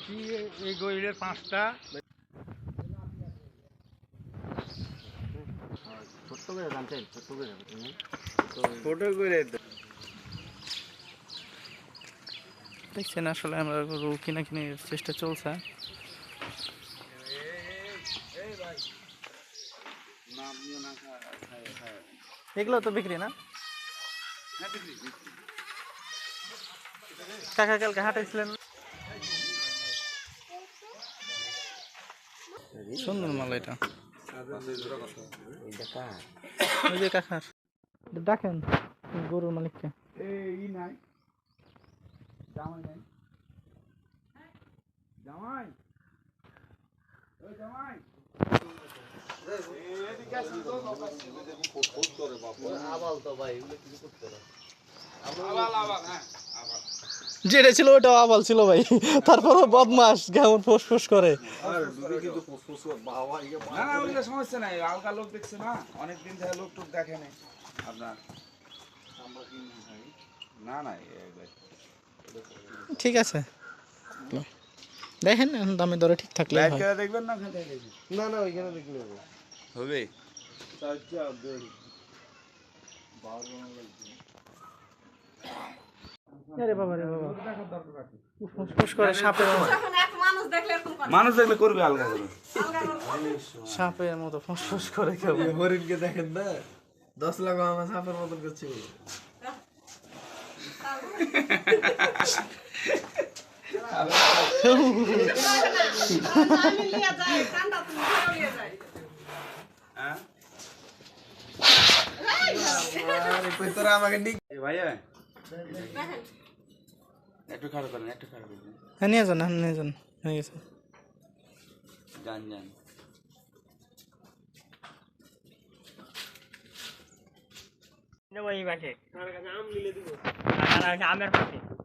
এটি এই গরিবের পাঁচটা। ছোট্ট করে জানতেন ছোট্ট করে ছোট করে দেখছেন আসলে আমরা গরু কিনা কিনে চেষ্টা চলছে। এগুলো তো বিক্রি না? কাকা কালকে হাঁটাইছিলেন? সুন্দর মাল এটা। কাকার। ডাকেন গরুর মালিককে। এই নাই। জামাই নাই। জামাই। জামাই। আবাল তো ভাই কিছু করতে না আবাল আবাল হ্যাঁ আবাল। যেটা ছিল ওটা আবাল ছিল ভাই। তারপরও বদমাস কেমন ফোস ফোস করে না না ওইটা সমস্যা নাই আলগা লোক দেখছে না অনেকদিন ধরে লোক টুক দেখে নাই। আপনার? না না ঠিক আছে। দেখেন এখন দামে দরে ঠিক থাকলে লাইভ দেখবেন না না না ওইখানে দেখলে হবে? হবে আরে বাবা রে বাবা। ফুস ফুস করে সাপের মতো। এখন এক মানুষ দেখলে এরকম করে। মানুষ দেখলে করবে আলগা করে। সাপের মতো ফুস ফুস করে কেউ। হরিণকে দেখেন না? দশ লাখ আমার সাপের মতন করছে। হ্যাঁ? আরে তোরা আমাকে নিক ভাইয়া একটু খারাপ করেন একটু খারাপ করেন। হ্যাঁ নিয়ে যান হ্যাঁ নিয়ে যান হয়ে গেছে। যান যান।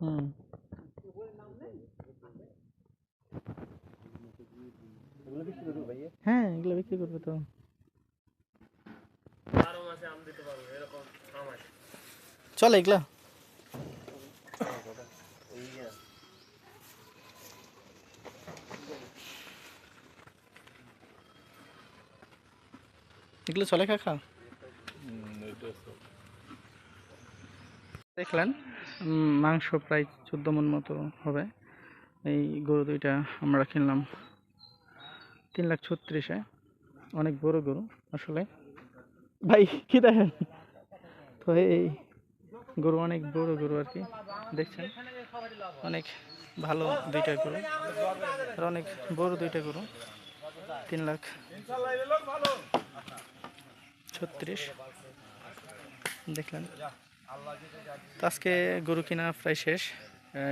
হুম। হ্যাঁ এগুলো বিক্রি করবে তো। চলে এগুলা। এগুলো চলে কাকা? দেখলেন মাংস প্রায় চোদ্দ মন মতো হবে। এই গরু দুইটা আমরা কিনলাম তিন লাখ ছত্রিশে। অনেক বড় গরু আসলে। ভাই, কি দেখেন? তো এই গরু অনেক বড় গরু আর কি। দেখছেন? অনেক ভালো দুইটা গরু। আর অনেক বড় দুইটা গরু। তিন লাখ ছত্রিশ। দেখলেন? আজকে গরু কিনা প্রায় শেষ,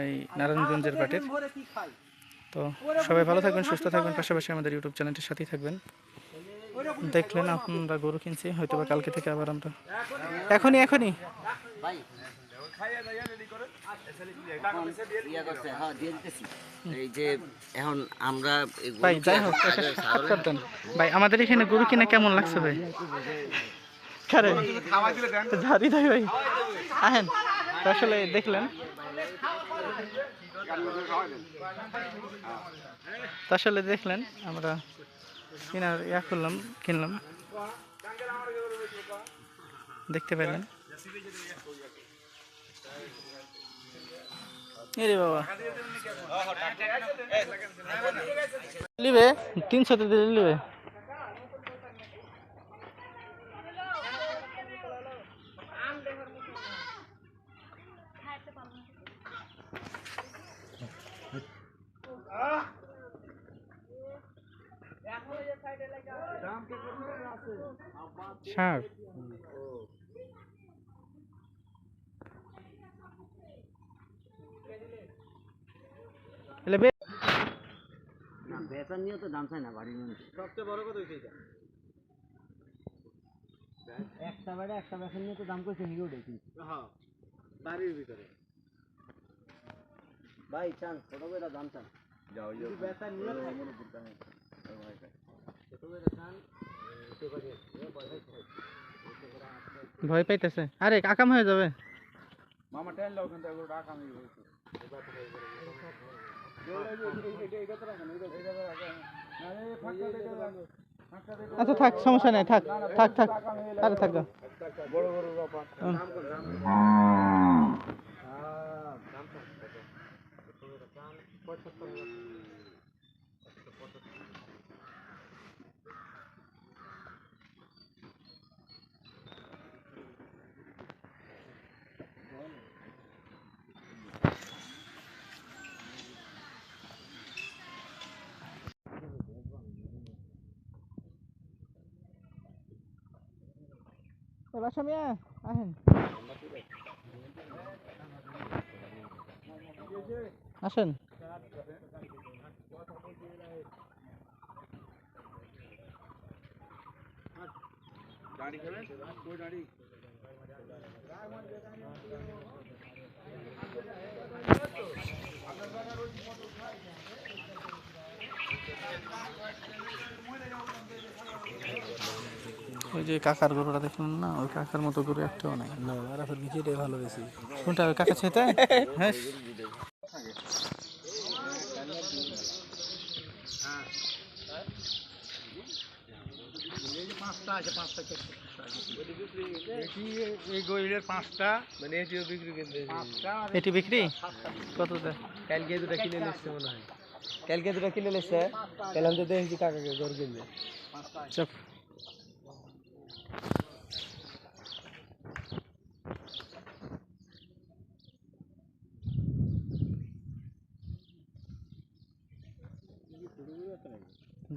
এই নারায়ণগঞ্জের বাটের তো সবাই ভালো থাকবেন, সুস্থ থাকবেন। পাশাপাশি আমাদের ইউটিউব চ্যানেলটির সাথেই থাকবেন। দেখলেন আপনারা গরু কিনছি হয়তো কালকে থেকে আবার আমরা এখনই এখনই। ভাই। করছে হ্যাঁ এই যে এখন আমরা ভাই যাই হোক ভাই আমাদের এখানে গরু কিনা কেমন লাগছে ভাই? কারে? খাওয়াই দিলে ঝাড়ি দেয় ভাই। আহেন তো আসলে দেখলেন। তো আসলে দেখলেন আমরা কেনার ইয়া করলাম কিনলাম। দেখতে পেলেন এরে বাবা। লিবে তিনশোতে দিলে লিবে না, বেচার নিয়েও তো দাম চাই না বাড়ির মধ্যে সবচেয়ে বড় কথা হইছে একটা বাড়ি একটা বেচার নিয়ে তো দাম করছে হিরো ডে কিন্তু। বাড়ির ভিতরে। ভাই চান ছোট করে দাম চান। যদি বেচার নিয়ে থাকে ছোট করে চান ভয় পাইতেছে। আরে কাকাম হয়ে যাবে। মামা টেন টাকা আমি আচ্ছা থাক সমস্যা নাই থাক থাক থাক আরে থাক। বড় বড় এ বাসা মিয়া আহেন আসেন দাঁড়ি খাবেন কই দাঁড়ি ওই যে কাকার গরুটা দেখলেন না ওই কাকার মতো গরু একটাও নাই। না আরাফের বিচিটাই ভালো বেশি। কোনটা ওই কাকা ছেতে হ্যাঁ। এই গরিবের পাঁচটা মানে এটিও বিক্রি এটি বিক্রি? কত কালকে দুটা কিনে নিচ্ছে মনে হয়। কালকে দুটা কিনে নিচ্ছে কাল আমি তো দেখেছি কাকাকে গরু কিনবে। চপ।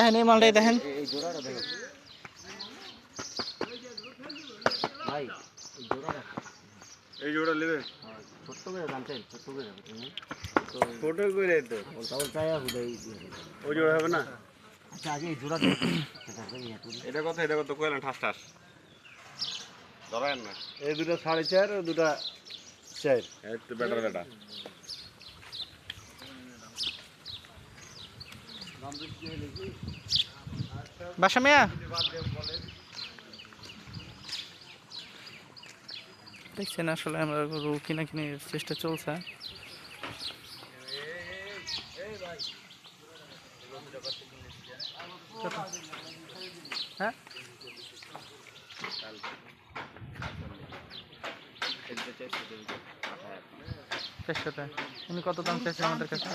দেখেন এই মালটাই দেখেন। এই জোড়াটা দেখো ভাই এই জোড়াটা এই জোড়া নেবে। ছোট্ট করে জানতেন ছোট্ট করে ছোট করে তো ওটা ওই জোড়া হবে না? আচ্ছা আগে এই জোড়া এটা কত? এটা কত? কইলেন ঠাস ঠাস। ধরেন না। এই দুটা সাড়ে চার দুটা চার। বেটার বেটা। বাসা মিয়া? দেখছেন আসলে আমরা গরু কিনা কিনে চেষ্টা চলছে। উনি কত দাম চাইছেন আমাদের কাছে?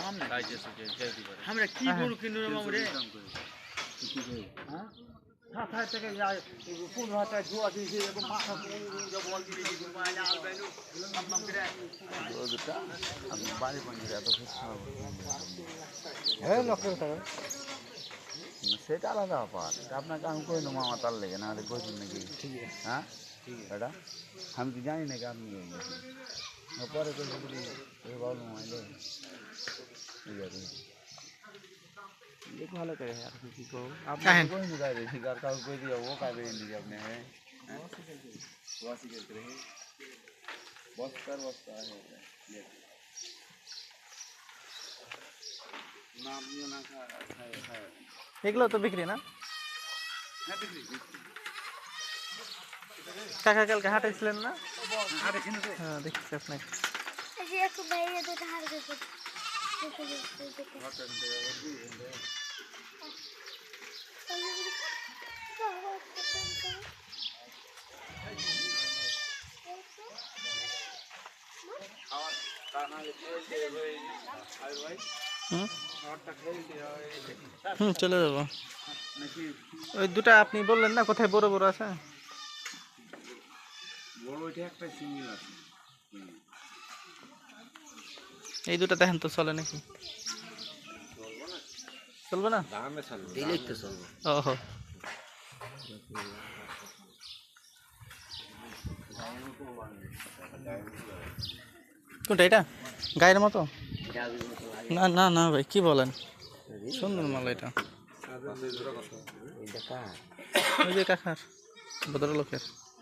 আমরা কি হ্যাঁ, গরু কিনবো মামু রে সাত হাজার টাকা যায় পনেরো হাজার টাকা জোয়া দিয়েছে এরকম মাথা বল দিয়েছে হ্যাঁ লক্ষ টাকা। সেটা আলাদা ব্যাপার। এটা আপনাকে আমি কই নেব আমার তার লেগে? না হলে কইছেন নাকি? হ্যাঁ? এটা আমি কি জানি নাকি আপনি। কই গেছেন পরে কইছে যদি এই প্রবলেম হইলে ঠিক আছে দেখ ভালো করে আর কি কও আপনি কাহেন। কই নি গাইবে শিকার কাউ কই দিও ও কাইবে ইন্দি আপনি হ্যাঁ ওয়াসি করতে রে বস্তার বস্তা है? নাম নিয়ে না খায় খায় খায় এগুলো তো বিক্রি না হ্যাঁ বিক্রি কাকা কালকে হাঁটাইছিলেন না? হ্যাঁ দেখছি আপনাকে। চলে যাব। ওই দুটা আপনি বললেন না, কোথায় বড় বড় আছে? ওইটা একটা সিঙ্গেল আছে। এই দুটো দেখেন তো চলে নাকি? চলবে না? দামে চলবে দিলেই তো চলবো। ওহো। কোনটা এটা? গায়ের মতো? না না না ভাই কি বলেন? সুন্দর মাল এটা। ওই যে কাকার ভদ্রলোকের।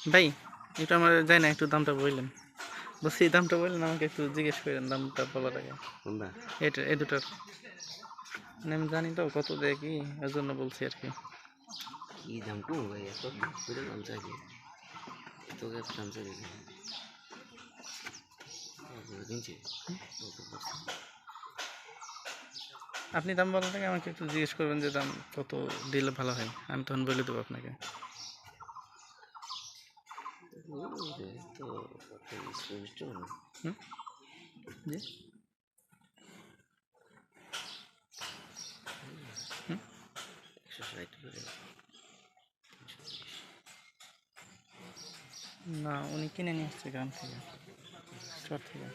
ভাই এটা আমার যায় না একটু দামটা বললেন। বলছি এই দামটা বললেন আমাকে একটু জিজ্ঞেস করেন দামটা বলার আগে। এটা এই দুটার। মানে আমি জানি তো কত দেয় কি এর জন্য বলছি আর কি। কি দাম কম ভাই এত করে দাম চাইছে এত দাম চাইছে আপনি দাম বলার আগে আমাকে একটু জিজ্ঞেস করবেন যে দাম কত দিলে ভালো হয়। আমি তখন বলে দেবো আপনাকে। তো হুম একশো করে না উনি কিনে নিয়ে আসছে গ্রাম থেকে থেকে।